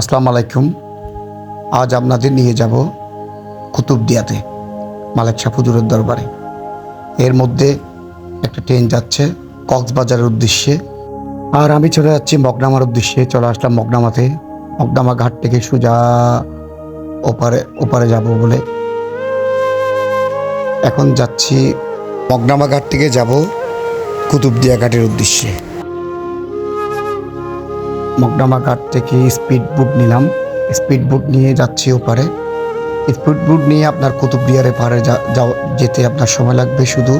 আসসালামু আলাইকুম। আজ আপনাদের নিয়ে যাব কুতুবদিয়াতে মালিক শাহ দরবারে। এর মধ্যে একটা ট্রেন যাচ্ছে কক্সবাজারের উদ্দেশ্যে। আর আমি চলে যাচ্ছি মগনামার উদ্দেশ্যে। চলে আসলাম মগনামাতে। মগনামা ঘাট থেকে সোজা ওপারে ওপারে যাব বলে। এখন যাচ্ছি মগনামা ঘাট থেকে যাব কুতুবদিয়া ঘাটের উদ্দেশ্যে। মগডামা ঘাট থেকে স্পিড বুট নিলাম। স্পিড বুট নিয়ে যাচ্ছি ওপারে। স্পিড বুট নিয়ে আপনার কুতুবদিয়ারে পারে যেতে আপনার সময় লাগবে শুধু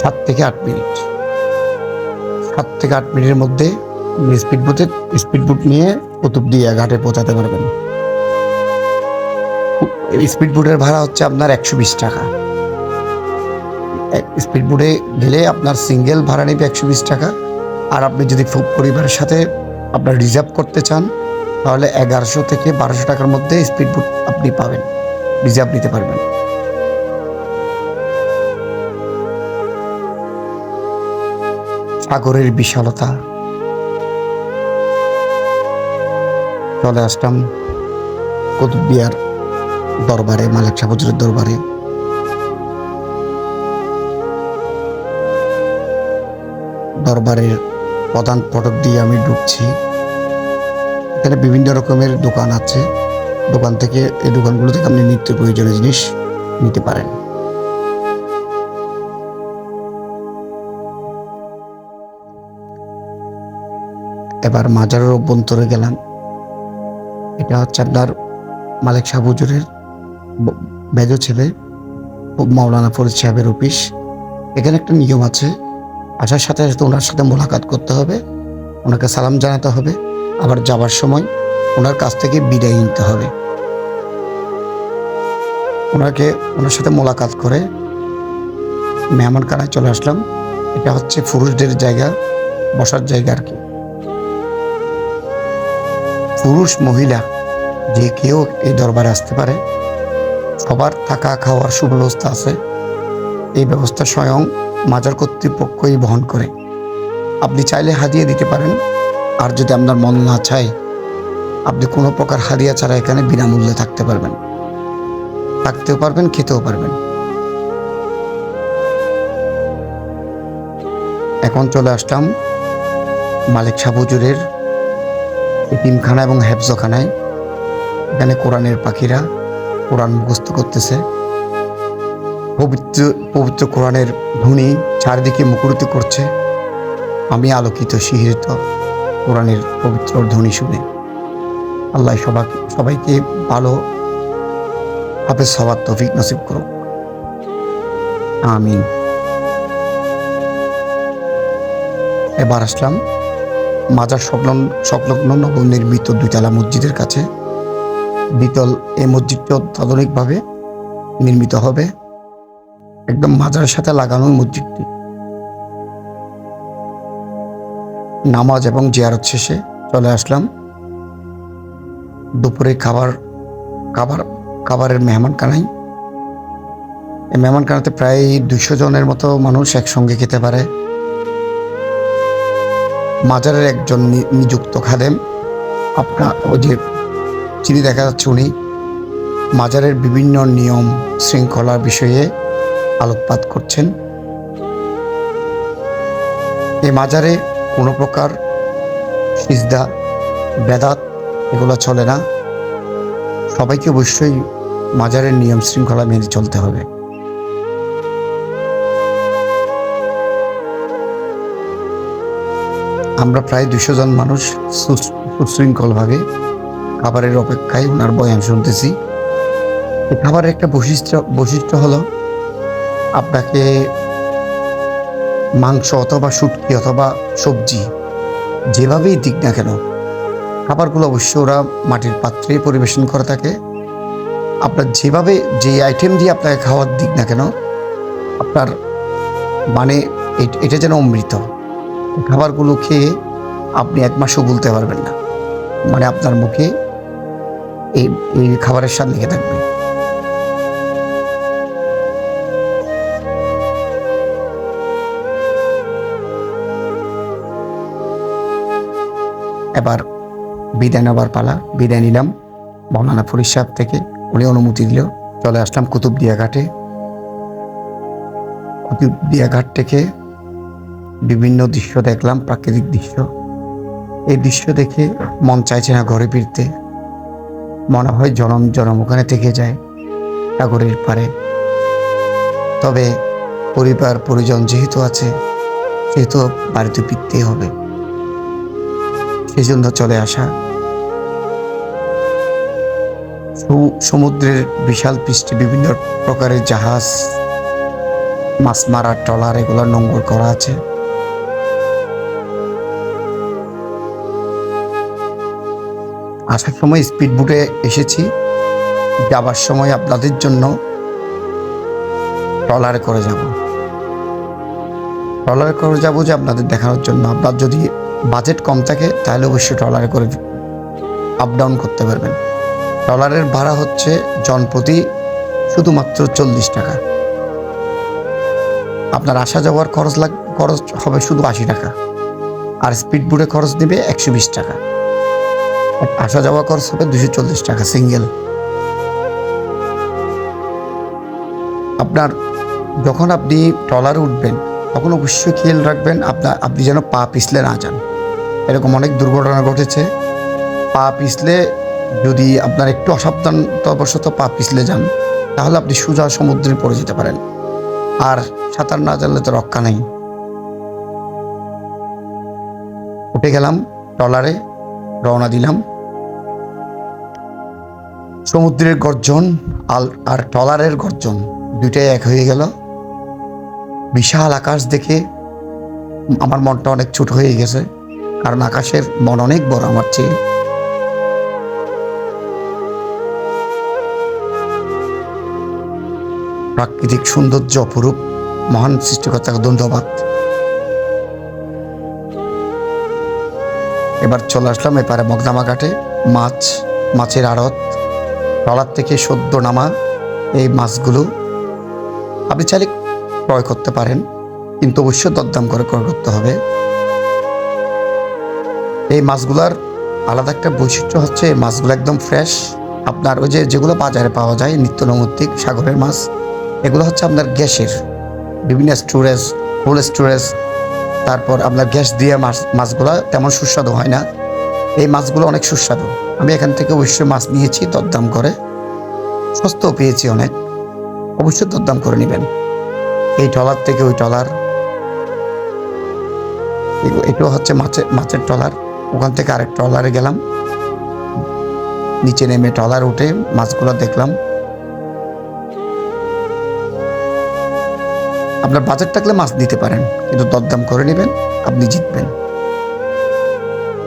সাত থেকে আট মিনিট। সাত থেকে আট মিনিটের মধ্যে স্পিড বুটে স্পিড বুট নিয়ে কুতুবদিয়া ঘাটে পৌঁছাতে পারবেন। স্পিড বুটের ভাড়া হচ্ছে আপনার একশো বিশ টাকা। স্পিড বুটে গেলে আপনার সিঙ্গেল ভাড়া নেবে একশো বিশ টাকা। আর আপনি যদি খুব পরিবারের সাথে আপনার রিজার্ভ করতে চান, তাহলে এগারোশো থেকে বারোশো টাকার মধ্যে স্পিড বুট আপনি পাবেন রিজার্ভ নিতে পারবেন। সাগরের বিশালতা। চলে আসলাম কুতুববিয়ার দরবারে, মালিক সাহুজুরের দরবারে। দরবারের প্রধান ফটক দিয়ে আমি ঢুকছি। এখানে বিভিন্ন রকমের দোকান আছে। দোকান থেকে এই দোকানগুলো থেকে আপনি নিত্য প্রয়োজনীয় জিনিস নিতে পারেন। এবার মাজারের অভ্যন্তরে গেলাম। এটা হচ্ছে আপনার মালিক সাহেব হুজুরের মেজ ছেলে মাওলানা ফরিদ সাহেবের অফিস। এখানে একটা নিয়ম আছে আসার সাথে সাথে ওনার সাথে মোলাকাত করতে হবে, ওনাকে সালাম জানাতে হবে, আবার যাবার সময় ওনার কাছ থেকে বিদায় নিতে হবে। ওনাকে ওনার সাথে মোলাকাত করে মেহমানখানায় চলে আসলাম। এটা হচ্ছে পুরুষদের জায়গা, বসার জায়গা আর কি। পুরুষ, মহিলা, যে কেউ এই দরবারে আসতে পারে, সবার থাকা খাওয়ার সুব্যবস্থা আছে। এই ব্যবস্থা স্বয়ং মাজার কর্তৃপক্ষই বহন করে। আপনি চাইলে হাদিয়া দিতে পারেন, আর যদি আপনার মন না চায়, আপনি কোনো প্রকার হাদিয়া ছাড়া এখানে বিনামূল্যে থাকতে পারবেন। থাকতেও পারবেন, খেতেও পারবেন। এখন চলে আসলাম মালিক সাবুজুরের এতিমখানা এবং হেফজখানায়। এখানে কোরআনের পাখিরা কোরআন মুখস্থ করতেছে। পবিত্র পবিত্র কোরআনের ধ্বনি চারিদিকে মুখরিত করছে। আমি আলোকিত শিহরিত কোরআনের পবিত্র ধ্বনি শুনে। আল্লাহ সবাইকে সবাইকে ভালো, হাফেজ হওয়ার তফিক নসিব করুক। আমিন। এবার আসলাম মাজার সংলগ্ন সংলগ্ন নবনির্মিত দুইতলা মসজিদের কাছে। দ্বিতল এই মসজিদটি অত্যাধুনিকভাবে নির্মিত হবে। একদম মাজারের সাথে লাগানো মসজিদটি। নামাজ এবং জিয়ারত শেষে চলে আসলাম। দুপুরে খাবার খাবার, খাবারের মেহমানখানায়। এই মেহমানখানাতে প্রায় দুশো জনের মতো মানুষ একসঙ্গে খেতে পারে। মাজারের একজন নিযুক্ত খাদেম, আপনার ওই যে যিনি দেখা যাচ্ছে উনি মাজারের বিভিন্ন নিয়ম শৃঙ্খলার বিষয়ে আলোকপাত করছেন। এই মাজারে কোনো প্রকার সিজদা, বেদাত এগুলো চলে না। সবাইকে অবশ্যই মাজারের নিয়ম শৃঙ্খলা মেনে চলতে হবে। আমরা প্রায় দুশো জন মানুষ সুশৃঙ্খলভাবে খাবারের অপেক্ষায় ওনার বয়ান শুনতেছি। খাবারের একটা বৈশিষ্ট্য বৈশিষ্ট্য হলো আপনাকে মাংস অথবা শুটকি অথবা সবজি যেভাবেই দিক না কেন, খাবারগুলো অবশ্য ওরা মাটির পাত্রে পরিবেশন করে থাকে। আপনার যেভাবে যে আইটেম দিয়ে আপনাকে খাওয়ার দিক না কেন, আপনার মানে এট- যেন অমৃত। খাবারগুলো খেয়ে আপনি এক মাসও বলতে পারবেন না। মানে আপনার মুখে এই এই খাবারের স্বাদ লেগে থাকবে। এবার বিদায় নেবার পালা, বিদায় নিলাম। মৌলানা ফরিদ সাহেব থেকে উনি অনুমতি দিল চলে আসলাম কুতুবদিয়া ঘাটে কুতুবদিয়া ঘাট থেকে বিভিন্ন দৃশ্য দেখলাম, প্রাকৃতিক দৃশ্য। এই দৃশ্য দেখে মন চাইছে না ঘরে ফিরতে। মনে হয় জনম জনম ওখানে থেকে যায় সাগরের পারে তবে পরিবার, পরিজন যেহেতু আছে, সেহেতু বাড়িতে ফিরতেই হবে। সেই জন্য চলে আসা। সমুদ্রের বিশাল পৃষ্ঠে বিভিন্ন প্রকারের জাহাজ, মাছ মারার ট্রলার, এগুলো নোংর করা আছে। আসার সময় স্পিড বুটে এসেছি। যাবার সময় আপনাদের জন্য ট্রলারে করে যাব। ট্রলারে করে যাব যে আপনাদের দেখানোর জন্য। আপনার যদি বাজেট কম থাকে, তাহলে অবশ্যই ট্রলারে করে আপ ডাউন করতে পারবেন। ট্রলারের ভাড়া হচ্ছে জনপ্রতি শুধুমাত্র চল্লিশ টাকা। আপনার আসা যাওয়ার খরচ লাগ, খরচ হবে শুধু আশি টাকা। আর স্পিড বোটে খরচ নেবে একশো বিশ টাকা। আসা যাওয়া খরচ হবে দুশো চল্লিশ টাকা সিঙ্গেল আপনার যখন আপনি ট্রলারে উঠবেন, তখন অবশ্যই খেয়াল রাখবেন আপনার আপনি যেন পা পিছলে না যান। এরকম অনেক দুর্ঘটনা ঘটেছে। পা পিছলে যদি আপনার একটু অসাবধানতাবশত পা পিছলে যান, তাহলে আপনি সোজা সমুদ্রে পড়ে যেতে পারেন। আর সাঁতার না জানলে তো রক্ষা নেই। উঠে গেলাম, ট্রলারে রওনা দিলাম। সমুদ্রের গর্জন আল আর ট্রলারের গর্জন দুইটাই এক হয়ে গেল। বিশাল আকাশ দেখে আমার মনটা অনেক ছোট হয়ে গেছে। কারণ আকাশের মন অনেক বড় আমার চেয়ে। প্রাকৃতিক সৌন্দর্য অপরূপ, মহান সৃষ্টিকর্তাকে ধন্যবাদ এবার চলে আসলাম এপারে মগদামা ঘাটে। মাছ, মাছের আড়ত ট্রলার থেকে সদ্য নামা এই মাছগুলো আপনি চাইলে ক্রয় করতে পারেন, কিন্তু অবশ্যই দরদাম করে ক্রয় করতে হবে। এই মাছগুলার আলাদা একটা বৈশিষ্ট্য হচ্ছে মাছগুলো একদম ফ্রেশ আপনার ওই যে যেগুলো বাজারে পাওয়া যায়, নিত্য নৈমিত্তিক সাগরের মাছ, এগুলো হচ্ছে আপনার গ্যাসের। বিভিন্ন স্টোরেজ কোল্ড স্টোরেজ তারপর আপনার গ্যাস দিয়ে মাছ, মাছগুলো তেমন সুস্বাদু হয় না। এই মাছগুলো অনেক সুস্বাদু। আমি এখান থেকে অবশ্যই মাছ নিয়েছি, দরদাম করে। সস্তাও পেয়েছি অনেক। অবশ্যই দরদাম করে নেবেন। এই ট্রলার থেকে ওই ট্রলার এটাও হচ্ছে মাছের মাছের ট্রলার ওখান থেকে আরেক ট্রলারে গেলাম। নিচে নেমে ট্রলার উঠে মাছগুলো দেখলাম। আপনার বাজেট থাকলে মাছ দিতে পারেন, কিন্তু দরদাম করে নেবেন, আপনি জিতবেন।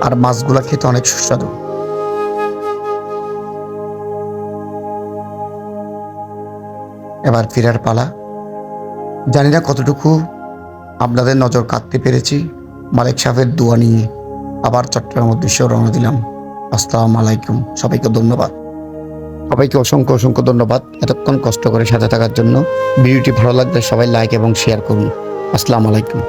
আর মাছগুলা খেতে অনেক সুস্বাদু। এবার ফেরার পালা। জানি না কতটুকু আপনাদের নজর কাটতে পেরেছি, মালিক সাহেবের দোয়া নিয়ে। আবার চট্টগ্রাম উদ্দেশ্যে রওনা দিলাম। আসসালাম আলাইকুম। সবাইকে ধন্যবাদ। সবাইকে অসংখ্য অসংখ্য ধন্যবাদ। এতক্ষণ কষ্ট করে সাথে থাকার জন্য। ভিডিওটি ভালো লাগলে সবাই লাইক এবং শেয়ার করুন। আসসালামু আলাইকুম।